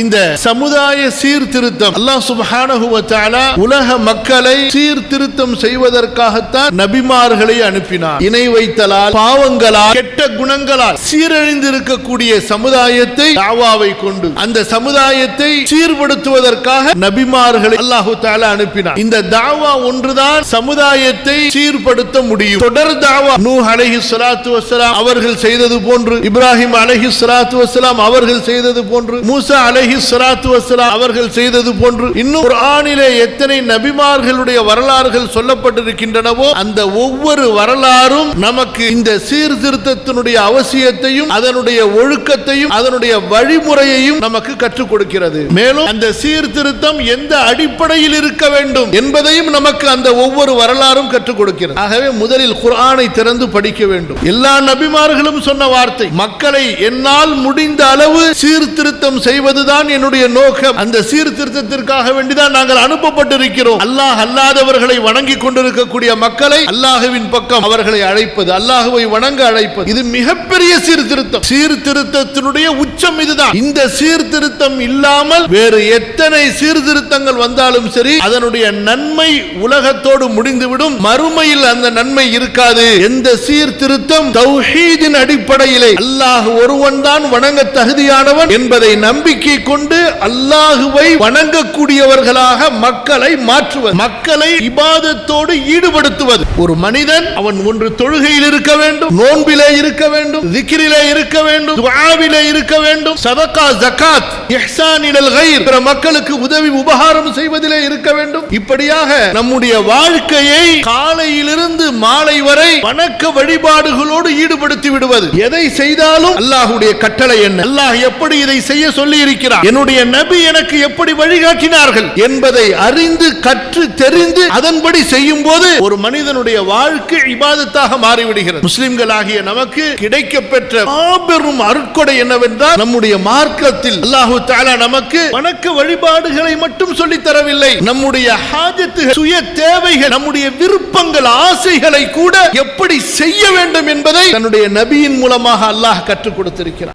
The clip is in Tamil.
இந்த சமுதாய சீர்திருத்தம் அல்லாஹ் சுப்ஹானஹு வ உலக மக்களை சீர்திருத்தம் செய்வதற்காகத்தான் நபிமார்களை அனுப்பினார். இணை வைத்தலால் பாவங்களால் கெட்ட குணங்களால் சீரழிந்திருக்கக்கூடிய சமுதாயத்தை தாவாவை கொண்டு அந்த சமுதாயத்தை சீர்படுத்துவதற்காக நபிமார்களை அல்லாஹு தாலா அனுப்பினார். இந்த தாவா ஒன்றுதான் சமுதாயத்தை சீர்படுத்த முடியும். தொடர் தாவா நூ அலஹி சலாத்து வசலாம் அவர்கள் செய்தது போன்று இப்ராஹிம் அலஹி சலாத்து வசலாம் அவர்கள் செய்தது போன்று மூசா அலஹி ஸலாத்து வஸலாம் அவர்கள் செய்தது போன்று இன்னும் குரானிலே எத்தனை நபிமார்களுடைய வரலாறுகள் சொல்லப்பட்டிருக்கின்றனவோ அந்த ஒவ்வொரு வரலாறும் நமக்கு இந்த சீர்திருத்தத்தினுடைய அவசியத்தையும் அதனுடைய ஒழுக்கத்தையும் அதனுடைய வழிமுறையையும் நமக்கு கற்றுக் கொடுக்கிறது. மேலும் அந்த சீர்திருத்தம் எந்த அடிப்படையில் இருக்க வேண்டும் என்பதையும் நமக்கு அந்த ஒவ்வொரு வரலாறும் கற்றுக் கொடுக்கிறது. ஆகவே முதலில் குரானை திறந்து படிக்க வேண்டும். எல்லா நபிமார்களும் சொன்ன வார்த்தை மக்களை என்னால் முடிந்த அளவு சீர்திருத்தம் செய்வதுதான் என்னுடைய நோக்கம். அந்த சீர்திருத்தத்திற்காக வேண்டிதான் நாங்கள் அனுப்பப்பட்டிருக்கிறோம். அல்லாஹ் அல்லாதவர்களை வணங்கி கொண்டிருக்கக்கூடிய மக்களை அல்லாஹுவின் பக்கம் அவர்களை அழைப்பது அல்லாஹுவை வணங்க அழைப்பது. இது மிகப்பெரிய சீர்திருத்தம். சீர்திருத்தத்தினுடைய உச்சம் இதுதான். இந்த சீர்திருத்தம் இல்லாமல் வேறு எத்தனை சீர்திருத்தங்கள் வந்தாலும் சரி அதனுடைய நன்மை உலகத்தோடு முடிந்துவிடும். மறுமையில் அந்த நன்மை இருக்காது. எந்த சீர்திருத்தம் தௌஹீதின் அடிப்படையிலே அல்லாஹ் ஒருவன் தான் வணங்க தகுதியானவன் என்பதை நம்பிக்கை கொண்டு அல்லாஹுவை வணங்கக்கூடியவர்களாக மக்களை மாற்றுவது மக்களை இபாதத்தோடு ஈடுபடுத்துவது. ஒரு மனிதன் அவன் ஒன்று தொழுகையில் இருக்க வேண்டும் நோன்பிலே இருக்க வேண்டும் திக்ரிலே இருக்க வேண்டும் துஆவிலே இருக்க வேண்டும் சதகா ஜகாத் இஹ்சான் கைர் பிற மக்களுக்கு உதவி உபகாரம் செய்வதிலே இருக்க வேண்டும். இப்படியாக நம்முடைய வாழ்க்கையை காலையிலிருந்து மாலை வரை வணக்க வழிபாடுகளோடு ஈடுபடுத்தி விடுவது. எதை செய்தாலும் அல்லாஹ்வுடைய கட்டளை என்ன? அல்லாஹ் எப்படி இதை செய்ய சொல்லி இருக்கிறார் என்னுடைய நபி எனக்கு எப்படி வழிகாட்டினார்கள்? என்பதை அறிந்து கற்று தெரிந்து அதன்படி செய்யும் போது ஒரு மனிதனுடைய வாழ்க்கை இபாதத்தாக மாறிவிடுகிறது. முஸ்லிம்கள் ஆகிய நமக்கு கிடைக்க பெற்ற மாபெரும் அருட்கொடை என்னவென்றால் நம்முடைய மார்க்கத்தில் அல்லாஹு தாலா நமக்கு வணக்க வழிபாடுகளை மட்டும் சொல்லித் தரவில்லை. நம்முடைய ஹாஜத்து சுய தேவைகள் நம்முடைய விருப்பங்கள் ஆசைகளை கூட எப்படி செய்ய வேண்டும் என்பதை தன்னுடைய நபியின் மூலமாக அல்லாஹ் கற்றுக் கொடுத்திருக்கிறார்.